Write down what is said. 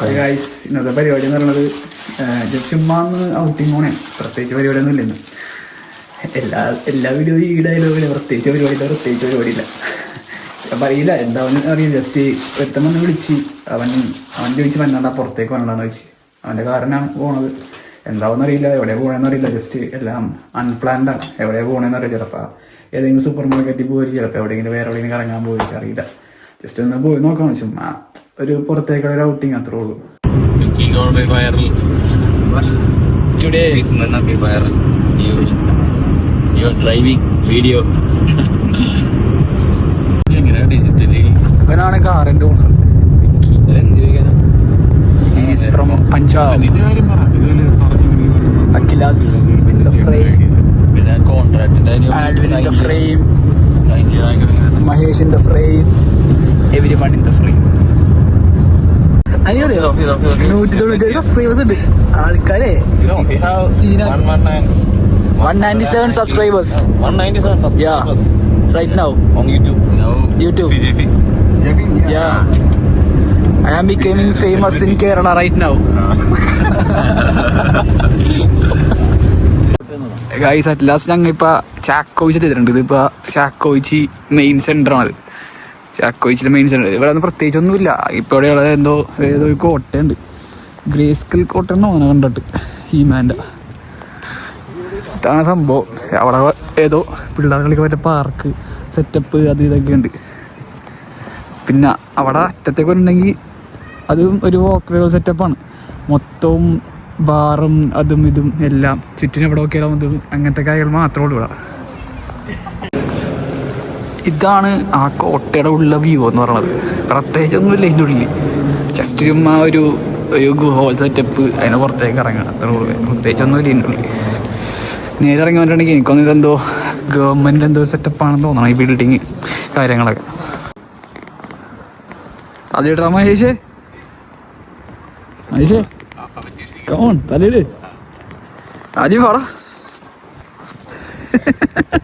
Guys ഇന്നത്തെ പരിപാടി എന്ന് പറയുന്നത് ചുമ്മാ ഔട്ടിങ് പോണേ പ്രത്യേകിച്ച് പരിപാടിയൊന്നും ഇല്ലെന്ന് എല്ലാ എല്ലാ വീഡിയോയും ഈ ഡയലോഗില്ല പ്രത്യേകിച്ച് പരിപാടിയില്ല പ്രത്യേകിച്ച് പരിപാടിയില്ല. പറയില്ല എന്താ അറിയും ജസ്റ്റ് വ്യക്തം വന്ന് വിളിച്ച് അവൻ അവൻ ചോദിച്ച് വന്നാണ്ടാ പുറത്തേക്ക് വന്നതാന്ന് വെച്ച് അവന്റെ കാറിനാണ് പോണത്. എന്താവെന്ന് അറിയില്ല എവിടെ പോകണമെന്ന് അറിയില്ല. ജസ്റ്റ് എല്ലാം അൺപ്ലാൻഡ് ആണ്. എവിടെ പോകണമെന്ന് അറിയില്ല. ചിലപ്പോൾ ഏതെങ്കിലും സൂപ്പർ മാർക്കറ്റിൽ പോയി ചിലപ്പോൾ എവിടെയെങ്കിലും വേറെ എവിടെയെങ്കിലും കറങ്ങാൻ പോയി അറിയില്ല. ജസ്റ്റ് ഒന്ന് പോയി നോക്കണം. ചുമ്മാ ഒരു പുറത്തേക്കുള്ള ഒരു ഔട്ടിങ് അത്രേ ഉള്ളൂ. King gonna be viral. You, you're driving video. Digitally ഇവനാണ് കാറിന്റെ owner from Punjab Akhilas in the frame in the frame Mahesh in the frame everyone in the frame നൂറ്റി തൊണ്ണൂറ്റി സബ്സ്ക്രൈബേഴ്സ് ഉണ്ട്. ആൾക്കാരെ. One ninety seven subscribers right now. YouTube I am becoming famous in Kerala right now guys at last ഞങ്ങൾ ഇപ്പൊ ചാക്കോയിച്ച് ചെയ്തിട്ടുണ്ട് ഇതിപ്പോ ചാക്കോയിച്ച് main centre ആണ് ചാക്കോയിച്ചിലെ main centre ഇവിടെ ഒന്നും പ്രത്യേകിച്ച് ഒന്നുമില്ല ഇപ്പോൾ ഇവിടെ ഉള്ളത് എന്തോ ഏതോ ഒരു കോട്ടയുണ്ട്. ഗ്രേസ്കൽ കോട്ട എന്നോ അങ്ങനെ കണ്ടിട്ട്. ഹീമാന്റെ. ഇതാണ് സംഭവം. അവിടെ ഏതോ പിള്ളേർ കളിക്കാൻ പറ്റിയ പാർക്ക് സെറ്റപ്പ് അത് ഇതൊക്കെ ഉണ്ട് പിന്നെ അവിടെ അറ്റത്തേക്ക് ഉണ്ടെങ്കിൽ അതും ഒരു വോക്ക് സെറ്റപ്പാണ് മൊത്തവും ബാറും അതും ഇതും എല്ലാം ചുറ്റിനും എവിടെ നോക്കിയാലും ഇതും അങ്ങനത്തെ കാര്യങ്ങൾ മാത്രമേ ഉള്ളൂ ഇവിടെ. ഇതാണ് ആ കോട്ടയുടെ ഉള്ള വ്യൂ എന്ന് പറയുന്നത് പ്രത്യേകിച്ചൊന്നുമില്ല ഇതിന്റെ ഉള്ളിൽ ജസ്റ്റ് ചുമ്മാ ഒരു ഒരു ഗുഹോൾ സെറ്റപ്പ് അതിന് പുറത്തേക്ക് ഇറങ്ങുക അത്ര പ്രത്യേകിച്ചൊന്നുമില്ല ഇതിന്റെ ഉള്ളിൽ നേരെ ഇറങ്ങി വന്നിട്ടുണ്ടെങ്കിൽ എനിക്കൊന്നും ഇതെന്തോ ഗവൺമെന്റ് എന്തോ സെറ്റപ്പാണെന്ന് തോന്നണം ഈ ബിൽഡിങ് കാര്യങ്ങളൊക്കെ. തലയിട്ടാ മഹേഷേ. മഹേഷേ. കമോൺ തലയിട്. അജി പാടാ